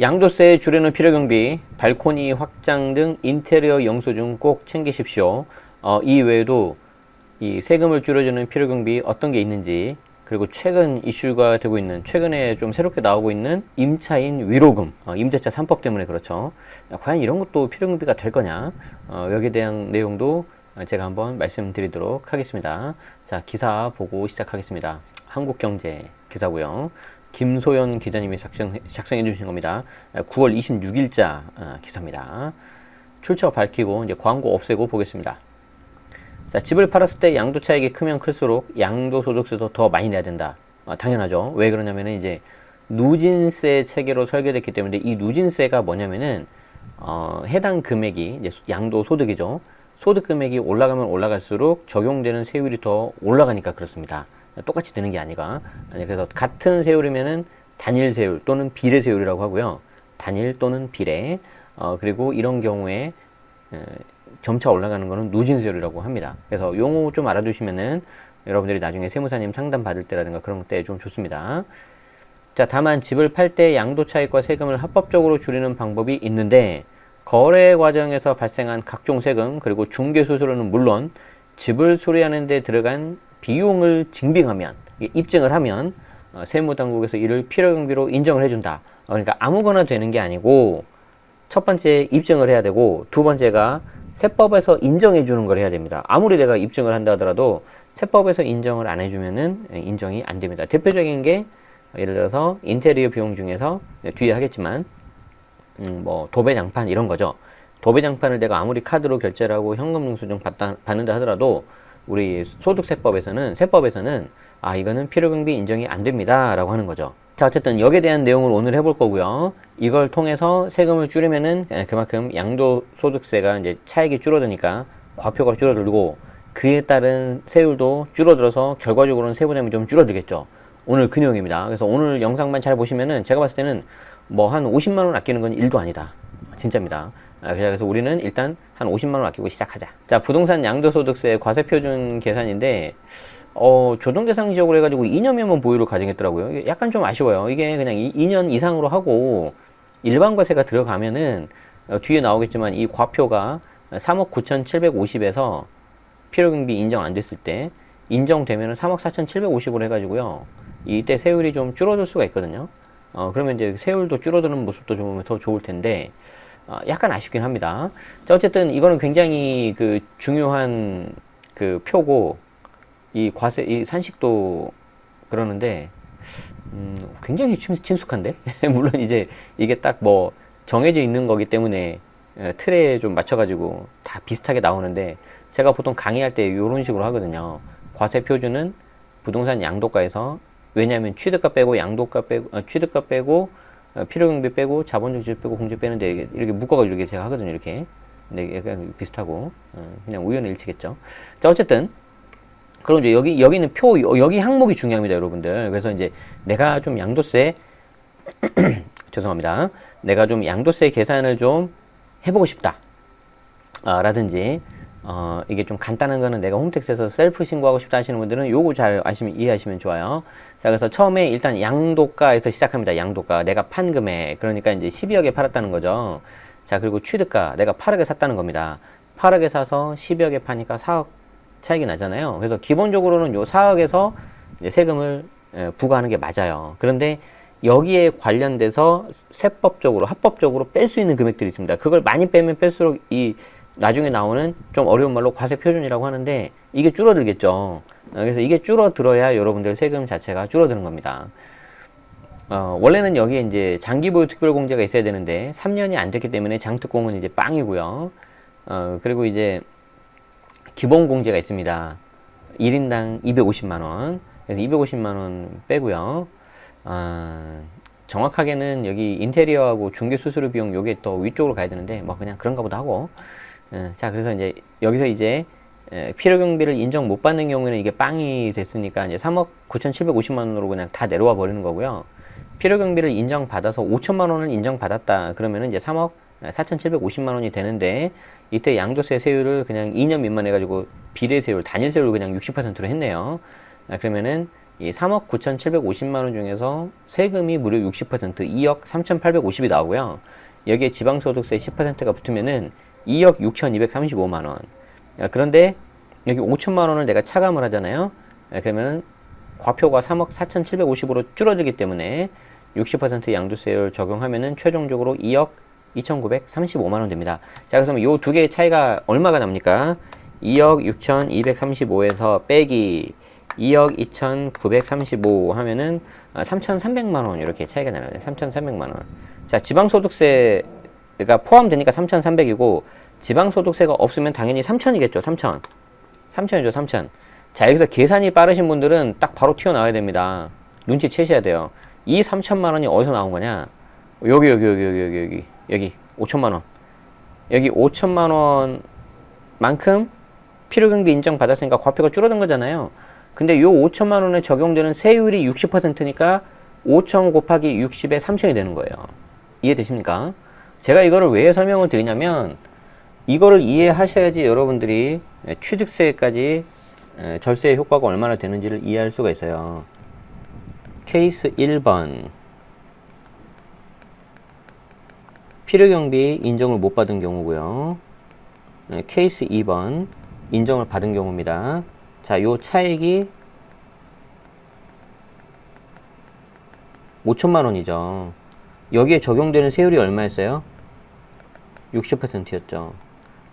양도세 줄이는 필요 경비, 발코니 확장 등 인테리어 영수증 꼭 챙기십시오. 어, 이 외에도 이 세금을 줄여주는 필요 경비 어떤 게 있는지 그리고 최근 이슈가 되고 있는 최근에 좀 새롭게 나오고 있는 임차인 위로금 어, 임대차 3법 때문에 그렇죠. 과연 이런 것도 필요 경비가 될 거냐 어, 여기에 대한 내용도 제가 한번 말씀드리도록 하겠습니다. 자 기사 보고 시작하겠습니다. 한국경제 기사고요. 김소연 기자님이 작성, 작성해 주신 겁니다. 9월 26일자 어, 기사입니다. 출처 밝히고 이제 광고 없애고 보겠습니다. 자, 집을 팔았을 때 양도 차익이 크면 클수록 양도 소득세도 더 많이 내야 된다. 아, 당연하죠. 왜 그러냐면은 이제 누진세 체계로 설계됐기 때문에 이 누진세가 뭐냐면은 어, 해당 금액이 이제 양도 소득이죠. 소득 금액이 올라가면 올라갈수록 적용되는 세율이 더 올라가니까 그렇습니다. 똑같이 되는 게 아니가. 그래서 같은 세율이면은 단일 세율 또는 비례 세율이라고 하고요. 단일 또는 비례. 어, 그리고 이런 경우에 에, 점차 올라가는 것은 누진 세율이라고 합니다. 그래서 용어 좀 알아두시면은 여러분들이 나중에 세무사님 상담 받을 때라든가 그런 때 좀 좋습니다. 자, 다만 집을 팔 때 양도 차익과 세금을 합법적으로 줄이는 방법이 있는데 거래 과정에서 발생한 각종 세금 그리고 중개 수수료는 물론 집을 수리하는 데 들어간 비용을 증빙하면 입증을 하면 어, 세무당국에서 이를 필요경비로 인정을 해준다. 어, 그러니까 아무거나 되는 게 아니고 첫 번째 입증을 해야 되고 두 번째가 세법에서 인정해 주는 걸 해야 됩니다. 아무리 내가 입증을 한다 하더라도 세법에서 인정을 안 해주면은 인정이 안 됩니다. 대표적인 게 예를 들어서 인테리어 비용 중에서 뒤에 하겠지만 음, 뭐 도배 장판 이런 거죠. 도배 장판을 내가 아무리 카드로 결제를 하고 현금 영수증 받다, 받는다 하더라도 우리 소득세법에서는 세법에서는 아 이거는 필요경비 인정이 안 됩니다라고 하는 거죠. 자 어쨌든 여기에 대한 내용을 오늘 해볼 거고요. 이걸 통해서 세금을 줄이면은 그만큼 양도소득세가 이제 차익이 줄어드니까 과표가 줄어들고 그에 따른 세율도 줄어들어서 결과적으로는 세부담이 좀 줄어들겠죠. 오늘 그 내용입니다. 그래서 오늘 영상만 잘 보시면은 제가 봤을 때는 뭐 한 50만 원 아끼는 건 일도 아니다. 진짜입니다. 아, 그래서 우리는 일단 한 50만 원 아끼고 시작하자. 자, 부동산 양도소득세 과세표준 계산인데 어, 조정 대상 지역으로 해가지고 2년이면 보유를 가정했더라고요. 약간 좀 아쉬워요. 이게 그냥 2년 이상으로 하고 일반 과세가 들어가면은 어, 뒤에 나오겠지만 이 과표가 3억 9,750에서 필요경비 인정 안 됐을 때 인정되면은 3억 4,750으로 해가지고요. 이때 세율이 좀 줄어들 수가 있거든요. 어, 그러면 이제 세율도 줄어드는 모습도 좀더 좋을 텐데, 어, 약간 아쉽긴 합니다. 자, 어쨌든 이거는 굉장히 그 중요한 그 표고, 이 과세, 이 산식도 그러는데, 음, 굉장히 친숙한데? 물론 이제 이게 딱 뭐 정해져 있는 거기 때문에 에, 틀에 좀 맞춰가지고 다 비슷하게 나오는데, 제가 보통 강의할 때 이런 식으로 하거든요. 과세 표준은 부동산 양도가에서 왜냐하면 취득가 빼고 양도가 빼고 어, 취득가 빼고 어, 필요경비 빼고 자본증시 빼고 공제 빼는데 이렇게 묶어가지고 이렇게 제가 하거든요 이렇게. 근데 약간 비슷하고 어, 그냥 우연의 일치겠죠. 자 어쨌든 그럼 이제 여기 여기는 표 여기 항목이 중요합니다 여러분들. 그래서 이제 내가 좀 양도세 죄송합니다. 내가 좀 양도세 계산을 좀 해보고 싶다 아, 라든지 어, 이게 좀 간단한 거는 내가 홈택스에서 셀프 신고하고 싶다 하시는 분들은 요거 잘 아시면 이해하시면 좋아요. 자, 그래서 처음에 일단 양도가에서 시작합니다. 양도가. 내가 판 금액. 그러니까 이제 12억에 팔았다는 거죠. 자, 그리고 취득가. 내가 8억에 샀다는 겁니다. 8억에 사서 12억에 파니까 4억 차익이 나잖아요. 그래서 기본적으로는 요 4억에서 세금을 부과하는 게 맞아요. 그런데 여기에 관련돼서 세법적으로, 합법적으로 뺄 수 있는 금액들이 있습니다. 그걸 많이 빼면 뺄수록 이 나중에 나오는 좀 어려운 말로 과세 표준이라고 하는데 이게 줄어들겠죠. 어, 그래서 이게 줄어들어야 여러분들 세금 자체가 줄어드는 겁니다. 어, 원래는 여기에 이제 장기보유 특별공제가 있어야 되는데 3년이 안 됐기 때문에 장특공은 이제 빵이고요. 어, 그리고 이제 기본공제가 있습니다. 1인당 250만원. 그래서 250만원 빼고요. 어, 정확하게는 여기 인테리어하고 중개 수수료 비용 요게 또 위쪽으로 가야 되는데 뭐 그냥 그런가 보다 하고 예, 자, 그래서 이제 여기서 이제 예, 필요 경비를 인정 못 받는 경우에는 이게 빵이 됐으니까 이제 3억 9,750만 원으로 그냥 다 내려와 버리는 거고요. 필요 경비를 인정받아서 5천만 원을 인정받았다. 그러면은 이제 3억 4,750만 원이 되는데 이때 양도세 세율을 그냥 2년 미만 해 가지고 비례 세율, 단일 세율을 그냥 60%로 했네요. 아, 그러면은 이 3억 9,750만 원 중에서 세금이 무려 60% 2억 3,850이 나오고요. 여기에 지방소득세 10%가 붙으면은 2억 6,235만 원. 아, 그런데 여기 5천만 원을 내가 차감을 하잖아요. 아, 그러면 과표가 3억 4,750으로 줄어들기 때문에 60% 양도세율 적용하면은 최종적으로 2억 2,935만 원 됩니다. 자, 그래서 이 두 개의 차이가 얼마가 납니까? 2억 6,235에서 빼기 2억 2,935 하면은 3,300만 원 이렇게 차이가 나요. 3,300만 원. 자, 지방소득세 가 포함되니까 3,300이고 지방소득세가 없으면 당연히 3,000이겠죠. 3,000. 3,000이죠. 3,000. 자, 여기서 계산이 빠르신 분들은 딱 바로 튀어나와야 됩니다. 눈치 채셔야 돼요. 이 3천만 원이 어디서 나온 거냐? 여기, 여기, 여기, 여기, 여기, 여기, 여기, 5천만 원. 여기 5천만 원만큼 필요 경비 인정 받았으니까 과표가 줄어든 거잖아요. 근데 요 5천만 원에 적용되는 세율이 60%니까 5천 곱하기 60에 3천이 되는 거예요. 이해되십니까? 제가 이거를 왜 설명을 드리냐면 이거를 이해하셔야지 여러분들이 취득세까지 절세 효과가 얼마나 되는지를 이해할 수가 있어요. 케이스 1번 필요경비 인정을 못 받은 경우고요. 네, 케이스 2번 인정을 받은 경우입니다. 자, 요 차액이 5천만 원이죠. 여기에 적용되는 세율이 얼마였어요? 60%였죠.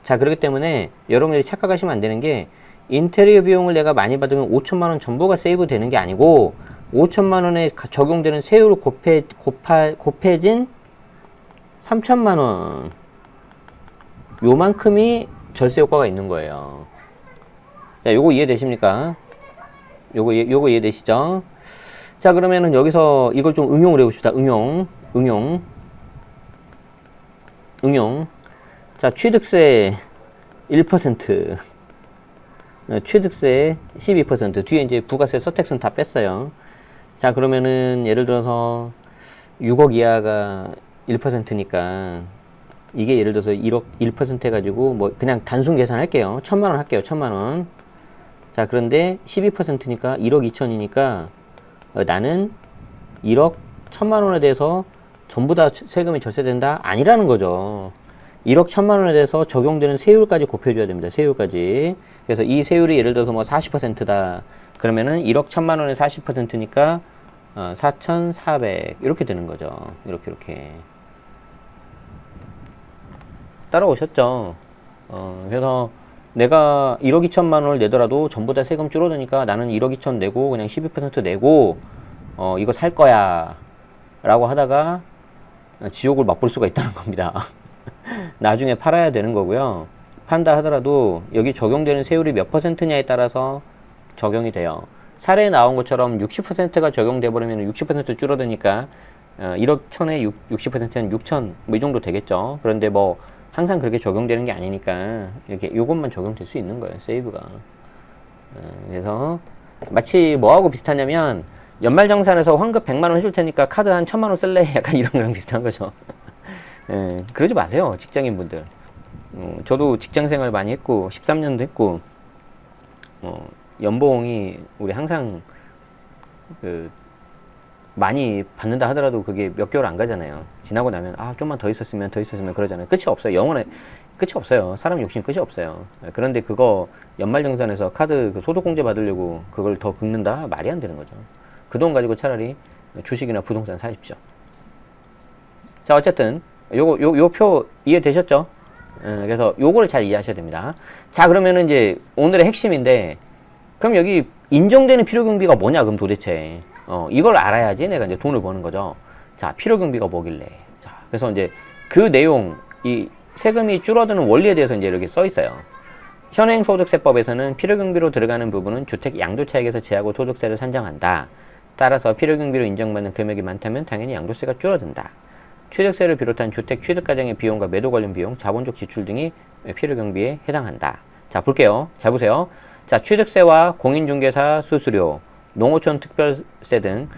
자, 그렇기 때문에 여러분들이 착각하시면 안 되는 게 인테리어 비용을 내가 많이 받으면 5천만 원 전부가 세이브 되는 게 아니고 5천만 원에 적용되는 세율을 곱해 곱하, 곱해진 3천만 원 요만큼이 절세 효과가 있는 거예요. 자, 요거 이해되십니까? 요거 요거 이해되시죠? 자, 그러면은 여기서 이걸 좀 응용을 해 봅시다. 응용. 응용. 응용. 자, 취득세 1%. 어, 취득세 12%. 뒤에 이제 부가세 서택스는 다 뺐어요. 자, 그러면은 예를 들어서 6억 이하가 1%니까 이게 예를 들어서 1억 1% 해가지고 뭐 그냥 단순 계산할게요. 천만 원 할게요. 천만 원. 자, 그런데 12%니까 1억 2천이니까 어, 나는 1억 천만 원에 대해서 전부 다 세금이 절세된다? 아니라는 거죠. 1억 천만 원에 대해서 적용되는 세율까지 곱해줘야 됩니다. 세율까지. 그래서 이 세율이 예를 들어서 뭐 40%다. 그러면은 1억 천만 원의 40%니까 어, 4,400 이렇게 되는 거죠. 이렇게 이렇게. 따라오셨죠? 어, 그래서 내가 1억 2천만 원을 내더라도 전부 다 세금 줄어드니까 나는 1억 2천 내고 그냥 12% 내고 어, 이거 살 거야 라고 하다가 지옥을 맛볼 수가 있다는 겁니다. 나중에 팔아야 되는 거고요. 판다 하더라도 여기 적용되는 세율이 몇 퍼센트냐에 따라서 적용이 돼요. 사례에 나온 것처럼 60%가 적용돼 버리면 60% 줄어드니까 어, 1억 천에 6, 60%는 6천 뭐 이 정도 되겠죠. 그런데 뭐 항상 그렇게 적용되는 게 아니니까 이렇게 요것만 적용될 수 있는 거예요. 세이브가. 어, 그래서 마치 뭐하고 비슷하냐면 연말정산에서 환급 100만 원 해줄 테니까 카드 한 1000만 원 쓸래? 약간 이런 거랑 비슷한 거죠. 예, 그러지 마세요. 직장인분들. 어, 저도 직장 생활 많이 했고 13년도 했고 어, 연봉이 우리 항상 그 많이 받는다 하더라도 그게 몇 개월 안 가잖아요. 지나고 나면 아 좀만 더 있었으면 더 있었으면 그러잖아요. 끝이 없어요. 영원에 끝이 없어요. 사람 욕심 끝이 없어요. 그런데 그거 연말정산에서 카드 그 소득공제 받으려고 그걸 더 긁는다 말이 안 되는 거죠. 그 돈 가지고 차라리 주식이나 부동산 사십시오. 자 어쨌든 요거 요표 이해되셨죠? 음, 그래서 요거를 잘 이해하셔야 됩니다. 자 그러면은 이제 오늘의 핵심인데 그럼 여기 인정되는 필요 경비가 뭐냐 그럼 도대체 어, 이걸 알아야지 내가 이제 돈을 버는 거죠. 자, 필요 경비가 뭐길래. 자, 그래서 이제 그 내용, 이 세금이 줄어드는 원리에 대해서 이제 이렇게 써 있어요. 현행 소득세법에서는 필요 경비로 들어가는 부분은 주택 양도차익에서 제하고 소득세를 산정한다. 따라서 필요경비로 인정받는 금액이 많다면 당연히 양도세가 줄어든다. 취득세를 비롯한 주택 취득 과정의 비용과 매도 관련 비용, 자본적 지출 등이 필요경비에 해당한다. 자, 볼게요. 잘 보세요. 자, 취득세와 공인중개사 수수료, 농어촌 특별세 등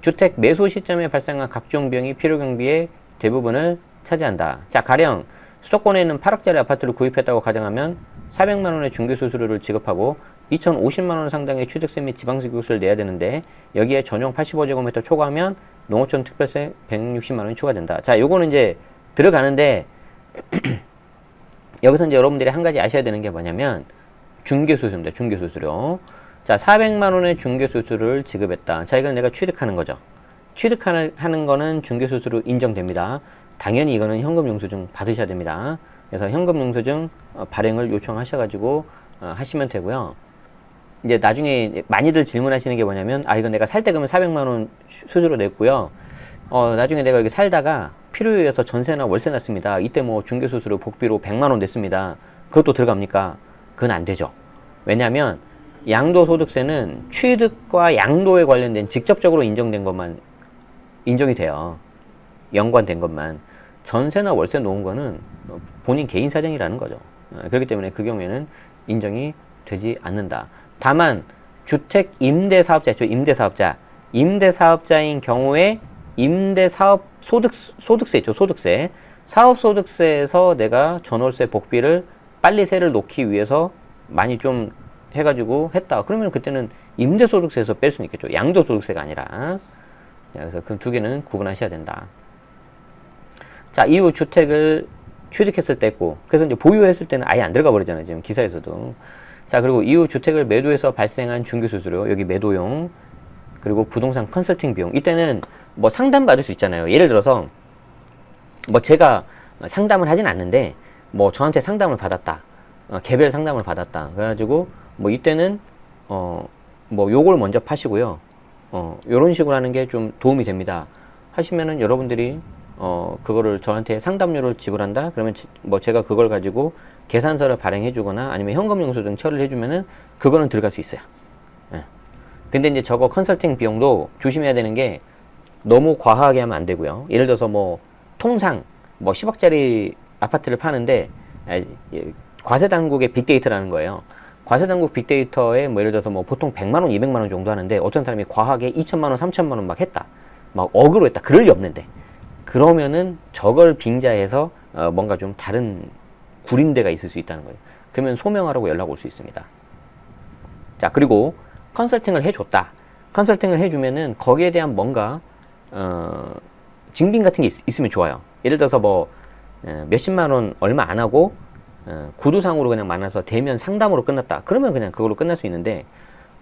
주택 매수 시점에 발생한 각종 비용이 필요경비의 대부분을 차지한다. 자, 가령 수도권에 있는 8억짜리 아파트를 구입했다고 가정하면 400만 원의 중개 수수료를 지급하고 2,050만 원 상당의 취득세 및 지방세 교육세를 내야 되는데 여기에 전용 85제곱미터 초과하면 농어촌 특별세 160만 원이 추가된다. 자, 요거는 이제 들어가는데 여기서 이제 여러분들이 한 가지 아셔야 되는 게 뭐냐면 중개수수입니다. 중개수수료. 자, 400만 원의 중개수수를 지급했다. 자, 이건 내가 취득하는 거죠. 취득하는 하는 거는 중개수수로 인정됩니다. 당연히 이거는 현금 영수증 받으셔야 됩니다. 그래서 현금 영수증 어, 발행을 요청하셔가지고 어, 하시면 되고요. 이제 나중에 많이들 질문하시는 게 뭐냐면 아 이건 내가 살 때 그러면 400만 원 수- 수수료 냈고요. 어 나중에 내가 여기 살다가 필요에 의해서 전세나 월세 났습니다. 이때 뭐 중개 수수료 복비로 100만 원 냈습니다. 그것도 들어갑니까? 그건 안 되죠. 왜냐하면 양도소득세는 취득과 양도에 관련된 직접적으로 인정된 것만 인정이 돼요. 연관된 것만. 전세나 월세 놓은 거는 본인 개인 사정이라는 거죠. 어, 그렇기 때문에 그 경우에는 인정이 되지 않는다. 다만 주택 임대 사업자 있죠. 임대 사업자. 임대 사업자인 경우에 임대 사업 소득 소득세 있죠. 소득세. 사업 소득세에서 내가 전월세 복비를 빨리 세를 놓기 위해서 많이 좀 해가지고 했다. 그러면 그때는 임대 소득세에서 뺄 수는 있겠죠. 양도 소득세가 아니라. 자, 그래서 그 두 개는 구분하셔야 된다. 자, 이후 주택을 취득했을 때고, 그래서 이제 보유했을 때는 아예 안 들어가 버리잖아요. 지금 기사에서도. 자, 그리고 이후 주택을 매도해서 발생한 중개수수료, 여기 매도용, 그리고 부동산 컨설팅 비용. 이때는 뭐 상담 받을 수 있잖아요. 예를 들어서, 뭐 제가 상담을 하진 않는데, 뭐 저한테 상담을 받았다. 어, 개별 상담을 받았다. 그래가지고, 뭐 이때는, 어, 뭐 요걸 먼저 파시고요. 어, 요런 식으로 하는 게 좀 도움이 됩니다. 하시면은 여러분들이 어, 그거를 저한테 상담료를 지불한다? 그러면 지- 뭐 제가 그걸 가지고 계산서를 발행해 주거나 아니면 현금 영수증 처리를 해 주면은 그거는 들어갈 수 있어요. 예. 근데 이제 저거 컨설팅 비용도 조심해야 되는 게 너무 과하게 하면 안 되고요. 예를 들어서 뭐 통상 뭐 10억짜리 아파트를 파는데 에, 예, 과세 당국의 빅데이터라는 거예요. 과세 당국 빅데이터에 뭐 예를 들어서 뭐 보통 100만 원, 200만 원 정도 하는데 어떤 사람이 과하게 2천만 원, 3천만 원 막 했다. 막 억으로 했다. 그럴 리 없는데. 그러면은 저걸 빙자해서 어, 뭔가 좀 다른 구린데가 있을 수 있다는 거예요. 그러면 소명하라고 연락 올 수 있습니다. 자, 그리고 컨설팅을 해줬다. 컨설팅을 해주면은 거기에 대한 뭔가, 어, 증빙 같은 게 있, 으면 좋아요. 예를 들어서 뭐, 어, 몇십만 원 얼마 안 하고, 어, 구두상으로 그냥 만나서 대면 상담으로 끝났다. 그러면 그냥 그걸로 끝날 수 있는데,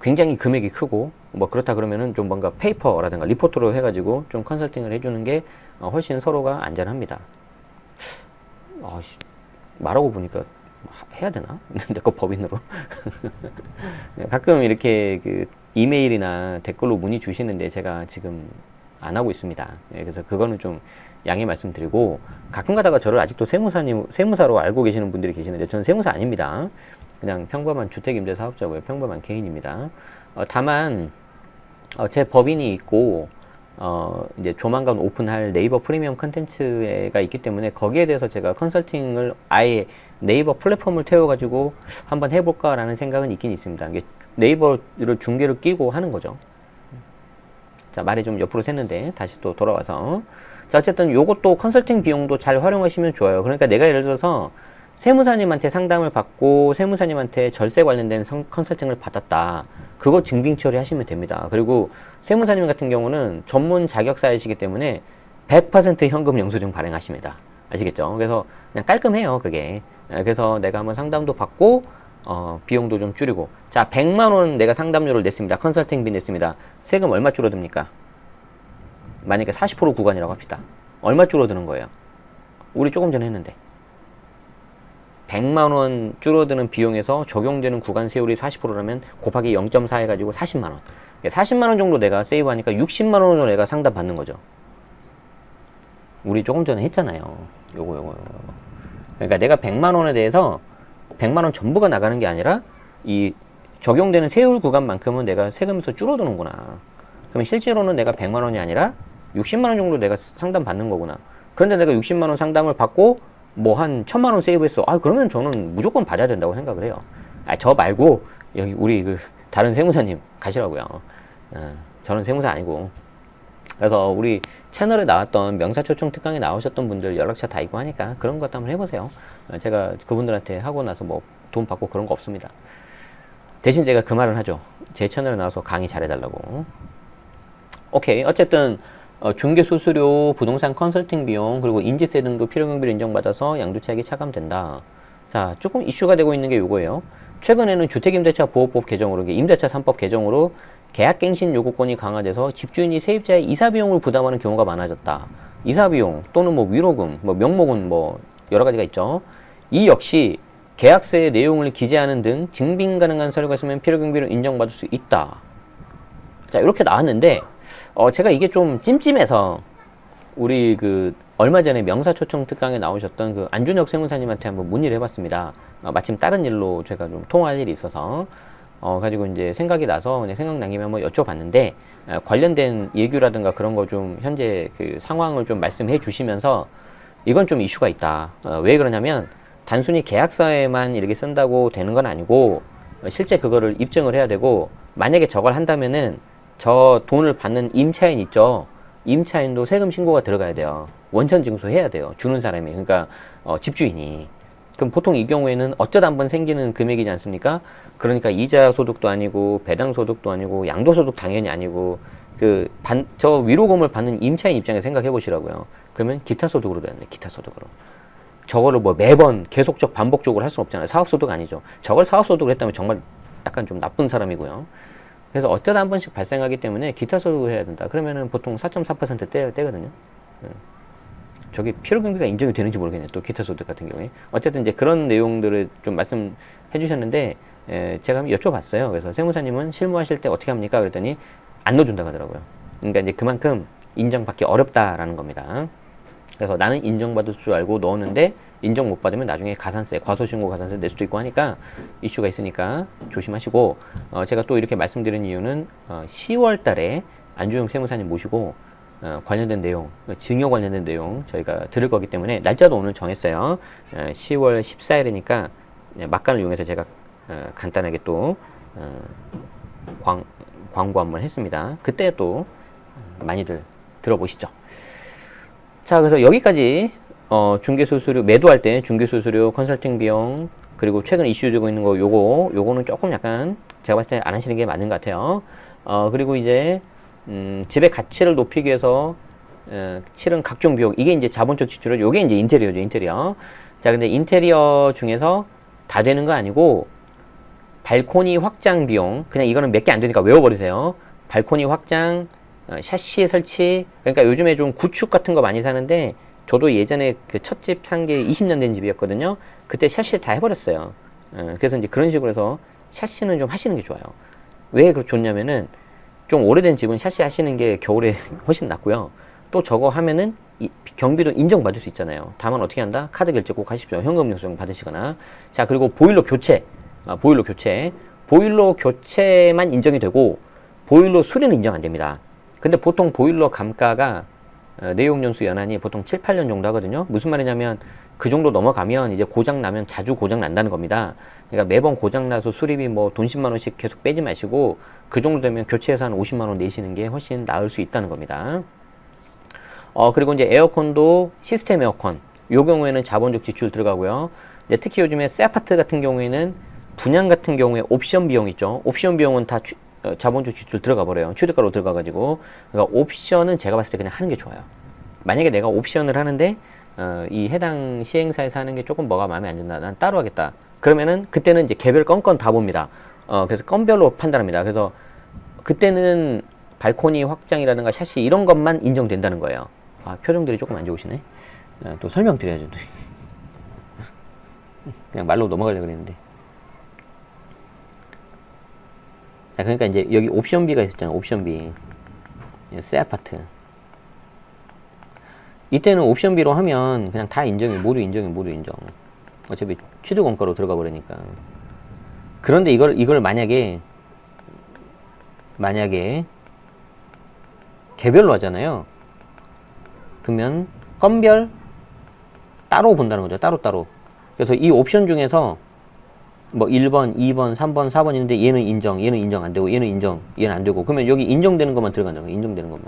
굉장히 금액이 크고, 뭐 그렇다 그러면은 좀 뭔가 페이퍼라든가 리포트로 해가지고 좀 컨설팅을 해주는 게 어, 훨씬 서로가 안전합니다. 아, 씨, 말하고 보니까 하- 해야 되나? 내 거 법인으로. 네, 가끔 이렇게 그 이메일이나 댓글로 문의 주시는데 제가 지금 안 하고 있습니다. 예, 그래서 그거는 좀 양해 말씀드리고 가끔 가다가 저를 아직도 세무사님 세무사로 알고 계시는 분들이 계시는데 저는 세무사 아닙니다. 그냥 평범한 주택임대 사업자고요. 평범한 개인입니다. 어, 다만 어, 제 법인이 있고 어, 이제 조만간 오픈할 네이버 프리미엄 컨텐츠가 있기 때문에 거기에 대해서 제가 컨설팅을 아예 네이버 플랫폼을 태워가지고 한번 해볼까라는 생각은 있긴 있습니다. 이게 네이버를 중계를 끼고 하는 거죠. 자, 말이 좀 옆으로 샜는데 다시 또 돌아와서. 자, 어쨌든 요것도 컨설팅 비용도 잘 활용하시면 좋아요. 그러니까 내가 예를 들어서 세무사님한테 상담을 받고 세무사님한테 절세 관련된 성- 컨설팅을 받았다. 그거 증빙 처리하시면 됩니다. 그리고 세무사님 같은 경우는 전문 자격사이시기 때문에 100% 현금 영수증 발행하십니다. 아시겠죠? 그래서 그냥 깔끔해요, 그게. 예, 그래서 내가 한번 상담도 받고 어, 비용도 좀 줄이고. 자, 100만 원 내가 상담료를 냈습니다. 컨설팅비 냈습니다. 세금 얼마 줄어듭니까? 만약에 40% 구간이라고 합시다. 얼마 줄어드는 거예요? 우리 조금 전에 했는데. 100만 원 줄어드는 비용에서 적용되는 구간 세율이 40%라면 곱하기 0.4 해가지고 40만 원. 40만 원 정도 내가 세이브하니까 60만 원으로 내가 상담 받는 거죠. 우리 조금 전에 했잖아요. 요거 요거 요거. 그러니까 내가 100만 원에 대해서 100만 원 전부가 나가는 게 아니라 이 적용되는 세율 구간만큼은 내가 세금에서 줄어드는구나. 그러면 실제로는 내가 100만 원이 아니라 60만 원 정도 내가 상담 받는 거구나. 그런데 내가 60만 원 상담을 받고 뭐 한 천만 원 세이브했어. 아 그러면 저는 무조건 받아야 된다고 생각을 해요. 아 저 말고 여기 우리 그 다른 세무사님 가시라고요. 어, 저는 세무사 아니고. 그래서 우리 채널에 나왔던 명사초청 특강에 나오셨던 분들 연락처 다 있고 하니까 그런 것도 한번 해보세요. 어, 제가 그분들한테 하고 나서 뭐 돈 받고 그런 거 없습니다. 대신 제가 그 말은 하죠. 제 채널에 나와서 강의 잘해달라고. 오케이. 어쨌든 어, 중개 수수료, 부동산 컨설팅 비용, 그리고 인지세 등도 필요경비를 인정받아서 양도차익이 차감된다. 자, 조금 이슈가 되고 있는 게 요거예요. 최근에는 주택임대차 보호법 개정으로 임대차 3법 개정으로 계약갱신 요구권이 강화돼서 집주인이 세입자의 이사 비용을 부담하는 경우가 많아졌다. 이사 비용 또는 뭐 위로금, 뭐 명목은 뭐 여러 가지가 있죠. 이 역시 계약서의 내용을 기재하는 등 증빙 가능한 서류가 있으면 필요경비를 인정받을 수 있다. 자, 이렇게 나왔는데 어, 제가 이게 좀 찜찜해서 우리 그 얼마 전에 명사초청 특강에 나오셨던 그 안준혁 세무사님한테 한번 문의를 해봤습니다. 어, 마침 다른 일로 제가 좀 통화할 일이 있어서 어, 가지고 이제 생각이 나서 김에 한번 여쭤봤는데 어, 관련된 예규라든가 그런 거 좀 현재 그 상황을 좀 말씀해 주시면서 이건 좀 이슈가 있다. 어, 왜 그러냐면 단순히 계약서에만 이렇게 쓴다고 되는 건 아니고 어, 실제 그거를 입증을 해야 되고 만약에 저걸 한다면은 저 돈을 받는 임차인 있죠. 임차인도 세금 신고가 들어가야 돼요. 원천 징수해야 돼요. 주는 사람이 그러니까 어, 집주인이. 그럼 보통 이 경우에는 어쩌다 한 번 생기는 금액이지 않습니까? 그러니까 이자 소득도 아니고 배당 소득도 아니고 양도 소득 당연히 아니고 그저 위로금을 받는 임차인 입장에 생각해 보시라고요. 그러면 기타 소득으로 되는데 기타 소득으로. 저거를 뭐 매번 계속적 반복적으로 할 수는 없잖아요. 사업 소득 아니죠. 저걸 사업 소득으로 했다면 정말 약간 좀 나쁜 사람이고요. 그래서 어쩌다 한 번씩 발생하기 때문에 기타 소득을 해야 된다. 그러면은 보통 4.4% 떼, 떼거든요. 예. 저게 필요경비가 인정이 되는지 모르겠네요. 또 기타 소득 같은 경우에. 어쨌든 이제 그런 내용들을 좀 말씀해 주셨는데, 에, 제가 한번 여쭤봤어요. 그래서 세무사님은 실무하실 때 어떻게 합니까? 그랬더니 안 넣어준다고 하더라고요. 그러니까 이제 그만큼 인정받기 어렵다라는 겁니다. 그래서 나는 인정받을 줄 알고 넣었는데 인정 못 받으면 나중에 가산세, 과소신고 가산세 낼 수도 있고 하니까 이슈가 있으니까 조심하시고 어, 제가 또 이렇게 말씀드린 이유는 어, 10월 달에 안주영 세무사님 모시고 어, 관련된 내용, 증여 관련된 내용 저희가 들을 거기 때문에 날짜도 오늘 정했어요. 어, 10월 14일이니까 막간을 이용해서 제가 어, 간단하게 또 어, 광, 광고 한번 했습니다. 그때 또 많이들 들어보시죠. 자, 그래서 여기까지 어, 중개수수료 매도할 때 중개수수료, 컨설팅 비용 그리고 최근 이슈되고 있는 거 요거 요거는 조금 약간 제가 봤을 때 안 하시는 게 맞는 것 같아요. 어, 그리고 이제 음, 집의 가치를 높이기 위해서 어, 치른 각종 비용 이게 이제 자본적 지출은 요게 이제 인테리어죠 인테리어. 자, 근데 인테리어 중에서 다 되는 거 아니고 발코니 확장 비용 그냥 이거는 몇 개 안 되니까 외워버리세요. 발코니 확장, 어, 샤시 설치 그러니까 요즘에 좀 구축 같은 거 많이 사는데 저도 예전에 그 첫 집 산 게 20년 된 집이었거든요. 그때 샤시 다 해버렸어요. 어, 그래서 이제 그런 식으로 해서 샤시는 좀 하시는 게 좋아요. 왜그 좋냐면은 좀 오래된 집은 샤시 하시는 게 겨울에 훨씬 낫고요. 또 저거 하면은 이, 경비도 인정받을 수 있잖아요. 다만 어떻게 한다? 카드 결제 꼭 하십시오. 현금 영수증 받으시거나. 자, 그리고 보일러 교체. 아, 보일러 교체. 보일러 교체만 인정이 되고 보일러 수리는 인정 안 됩니다. 근데 보통 보일러 감가가 어, 내용연수 연한이 보통 7, 8년 정도 하거든요. 무슨 말이냐면 그 정도 넘어가면 이제 고장 나면 자주 고장 난다는 겁니다. 그러니까 매번 고장 나서 수리비 뭐 돈 10만 원씩 계속 빼지 마시고 그 정도 되면 교체해서 한 50만 원 내시는 게 훨씬 나을 수 있다는 겁니다. 어 그리고 이제 에어컨도 시스템 에어컨 요 경우에는 자본적 지출 들어가고요. 이제 특히 요즘에 새 아파트 같은 경우에는 분양 같은 경우에 옵션 비용 있죠. 옵션 비용은 다 취, 어, 자본적 지출 들어가 버려요. 취득가로 들어가 가지고 그러니까 옵션은 제가 봤을 때 그냥 하는 게 좋아요. 만약에 내가 옵션을 하는데 어, 이 해당 시행사에서 하는 게 조금 뭐가 마음에 안 든다. 난 따로 하겠다. 그러면은 그때는 이제 개별 건건 다 봅니다. 어, 그래서 건별로 판단합니다. 그래서 그때는 발코니 확장이라든가 샤시 이런 것만 인정된다는 거예요. 아, 표정들이 조금 안 좋으시네. 어, 또 설명드려야죠. 그냥 말로 넘어가려고 그랬는데. 자, 그러니까 이제 여기 옵션비가 있었잖아요. 옵션비. 새 아파트. 이때는 옵션비로 하면 그냥 다 인정해. 모두 인정해. 모두 인정. 어차피 취득 원가로 들어가 버리니까. 그런데 이걸 이걸 만약에 만약에 개별로 하잖아요. 그러면 건별 따로 본다는 거죠. 따로 따로. 그래서 이 옵션 중에서 뭐 1번, 2번, 3번, 4번 있는데 얘는 인정, 얘는 인정 안 되고 얘는 인정, 얘는 안 되고 그러면 여기 인정되는 것만 들어간다는 거예요. 인정되는 것만.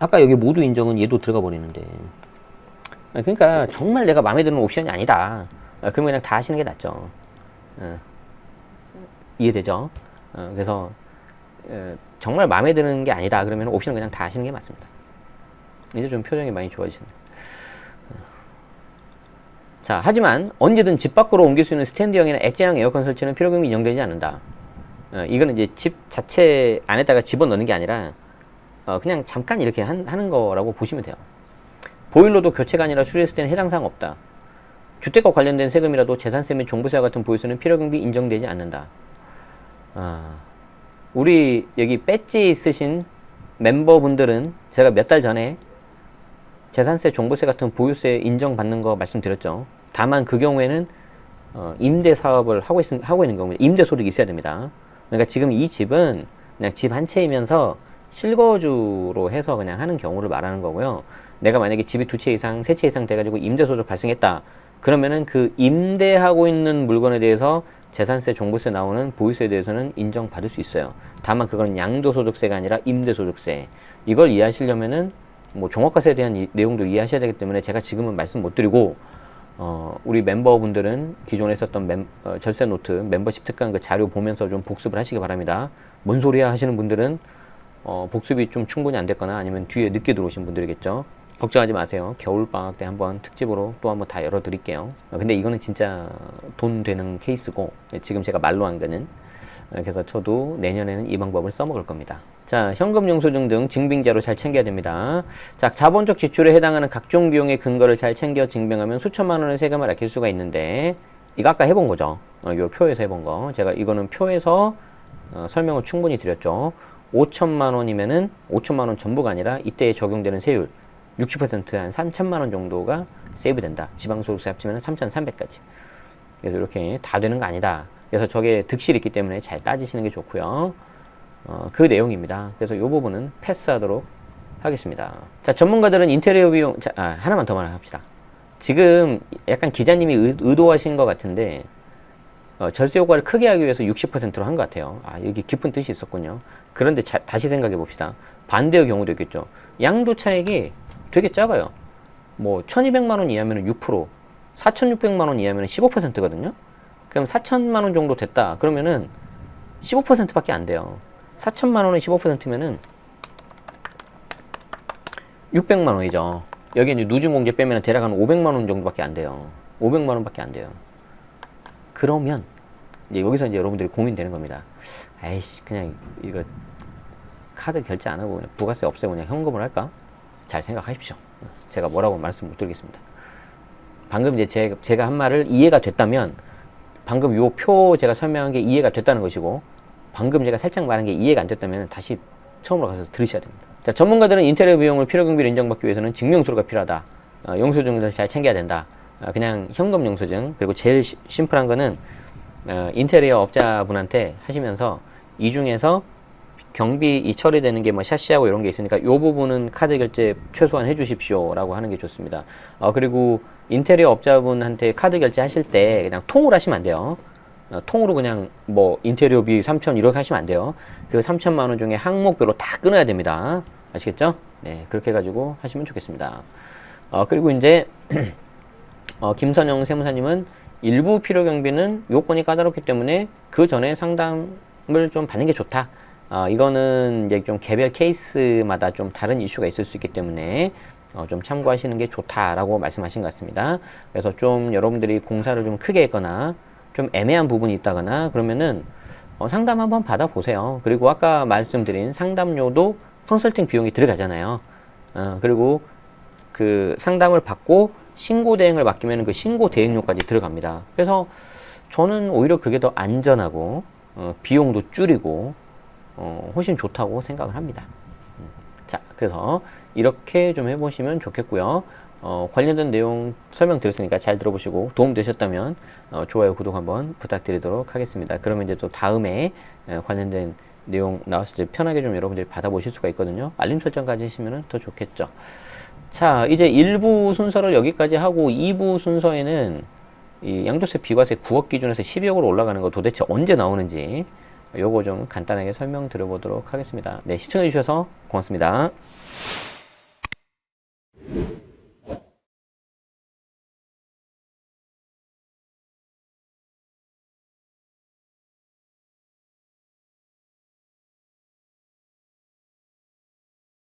아까 여기 모두 인정은 얘도 들어가 버리는데. 그러니까 정말 내가 마음에 드는 옵션이 아니다. 그러면 그냥 다 하시는 게 낫죠. 어, 이해되죠? 어, 그래서 어, 정말 마음에 드는 게 아니다 그러면 옵션을 그냥 다 하시는 게 맞습니다. 이제 좀 표정이 많이 좋아지시네. 자, 하지만 언제든 집 밖으로 옮길 수 있는 스탠드형이나 액자형 에어컨 설치는 필요금이 인정되지 않는다. 어, 이거는 이제 집 자체 안에다가 집어넣는 게 아니라 어, 그냥 잠깐 이렇게 한, 하는 거라고 보시면 돼요. 보일러도 교체가 아니라 수리했을 때는 해당 사항 없다. 주택과 관련된 세금이라도 재산세 및 종부세와 같은 보유세는 필요금비 인정되지 않는다. 아, 우리 여기 배지 쓰신 멤버분들은 제가 몇 달 전에 재산세, 종부세 같은 보유세 인정받는 거 말씀드렸죠. 다만 그 경우에는 어, 임대 사업을 하고, 있, 하고 있는 경우에 임대 소득이 있어야 됩니다. 그러니까 지금 이 집은 그냥 집 한 채이면서 실거주로 해서 그냥 하는 경우를 말하는 거고요. 내가 만약에 집이 두 채 이상, 세 채 이상 돼가지고 임대 소득 발생했다. 그러면은 그 임대하고 있는 물건에 대해서 재산세, 종부세 나오는 보유세에 대해서는 인정받을 수 있어요. 다만 그건 양도소득세가 아니라 임대소득세. 이걸 이해하시려면은 뭐 종합과세에 대한 이, 내용도 이해하셔야 되기 때문에 제가 지금은 말씀 못 드리고 어, 우리 멤버분들은 기존에 썼던 멤, 어, 절세 노트, 멤버십 특강 그 자료 보면서 좀 복습을 하시기 바랍니다. 뭔 소리야 하시는 분들은 어, 복습이 좀 충분히 안 됐거나 아니면 뒤에 늦게 들어오신 분들이겠죠. 걱정하지 마세요. 겨울 방학 때 한번 특집으로 또 한번 다 열어드릴게요. 어, 근데 이거는 진짜 돈 되는 케이스고, 네, 지금 제가 말로 한 거는. 어, 그래서 저도 내년에는 이 방법을 써먹을 겁니다. 자, 현금 영수증 등 증빙자료 잘 챙겨야 됩니다. 자, 자본적 지출에 해당하는 각종 비용의 근거를 잘 챙겨 증빙하면 수천만 원의 세금을 아낄 수가 있는데, 이거 아까 해본 거죠. 어, 요 표에서 해본 거. 제가 이거는 표에서 어, 설명을 충분히 드렸죠. 5천만 원이면은 5천만 원 전부가 아니라 이때에 적용되는 세율 60%한 3천만 원 정도가 세이브 된다. 지방소득세 합치면 3,300까지. 그래서 이렇게 다 되는 거 아니다. 그래서 저게 득실이 있기 때문에 잘 따지시는 게 좋고요. 어, 그 내용입니다. 그래서 이 부분은 패스하도록 하겠습니다. 자, 전문가들은 인테리어 비용, 자, 아, 하나만 더 말합시다. 지금 약간 기자님이 의, 의도하신 것 같은데, 어, 절세 효과를 크게 하기 위해서 60%로 한 것 같아요. 아, 여기 깊은 뜻이 있었군요. 그런데 자, 다시 생각해 봅시다. 반대의 경우도 있겠죠. 양도 차익이 되게 작아요. 뭐 1200만 원 이하면 6%, 4600만 원 이하면 15%거든요. 그럼 4천만 원 정도 됐다. 그러면은 15%밖에 안 돼요. 4천만 원에 15%면은 600만 원이죠. 여기 이제 누진공제 빼면 대략 한 500만 원 정도밖에 안 돼요. 500만 원밖에 안 돼요. 그러면 이제 여기서 이제 여러분들이 고민되는 겁니다. 아이씨 그냥 이거 카드 결제 안 하고 그냥 부가세 없애고 그냥 현금을 할까? 잘 생각하십시오. 제가 뭐라고 말씀 못 드리겠습니다. 방금 이제 제, 제가 한 말을 이해가 됐다면 방금 요 표 제가 설명한 게 이해가 됐다는 것이고 방금 제가 살짝 말한 게 이해가 안 됐다면 다시 처음으로 가서 들으셔야 됩니다. 자, 전문가들은 인테리어 비용을 필요 경비를 인정받기 위해서는 증명서가 필요하다. 어, 영수증을 잘 챙겨야 된다. 어, 그냥 현금 영수증 그리고 제일 시, 심플한 거는 어, 인테리어 업자분한테 하시면서 이 중에서 경비 이 처리되는 게 뭐 샤시하고 이런 게 있으니까 요 부분은 카드 결제 최소한 해주십시오라고 하는 게 좋습니다. 어, 그리고 인테리어 업자분한테 카드 결제 하실 때 그냥 통으로 하시면 안 돼요. 어, 통으로 그냥 뭐 인테리어비 3천 이렇게 하시면 안 돼요. 그 3천만 원 중에 항목별로 다 끊어야 됩니다. 아시겠죠? 네, 그렇게 해가지고 하시면 좋겠습니다. 어, 그리고 이제 어, 김선영 세무사님은 일부 필요 경비는 요건이 까다롭기 때문에 그 전에 상담을 좀 받는 게 좋다. 어, 이거는 이제 좀 개별 케이스마다 좀 다른 이슈가 있을 수 있기 때문에 어, 좀 참고하시는 게 좋다라고 말씀하신 것 같습니다. 그래서 좀 여러분들이 공사를 좀 크게 했거나 좀 애매한 부분이 있다거나 그러면은 어, 상담 한번 받아보세요. 그리고 아까 말씀드린 상담료도 컨설팅 비용이 들어가잖아요. 어, 그리고 그 상담을 받고 신고 대행을 맡기면 그 신고 대행료까지 들어갑니다. 그래서 저는 오히려 그게 더 안전하고 어, 비용도 줄이고 어, 훨씬 좋다고 생각을 합니다. 음. 자, 그래서 이렇게 좀 해보시면 좋겠고요. 어, 관련된 내용 설명드렸으니까 잘 들어보시고 도움 되셨다면 어, 좋아요, 구독 한번 부탁드리도록 하겠습니다. 그러면 이제 또 다음에 에, 관련된 내용 나왔을 때 편하게 좀 여러분들이 받아보실 수가 있거든요. 알림 설정까지 하시면 더 좋겠죠. 자, 이제 1부 순서를 여기까지 하고 2부 순서에는 이 양도세 비과세 9억 기준에서 12억으로 올라가는 거 도대체 언제 나오는지 요거 좀 간단하게 설명 드려보도록 하겠습니다. 네, 시청해주셔서 고맙습니다.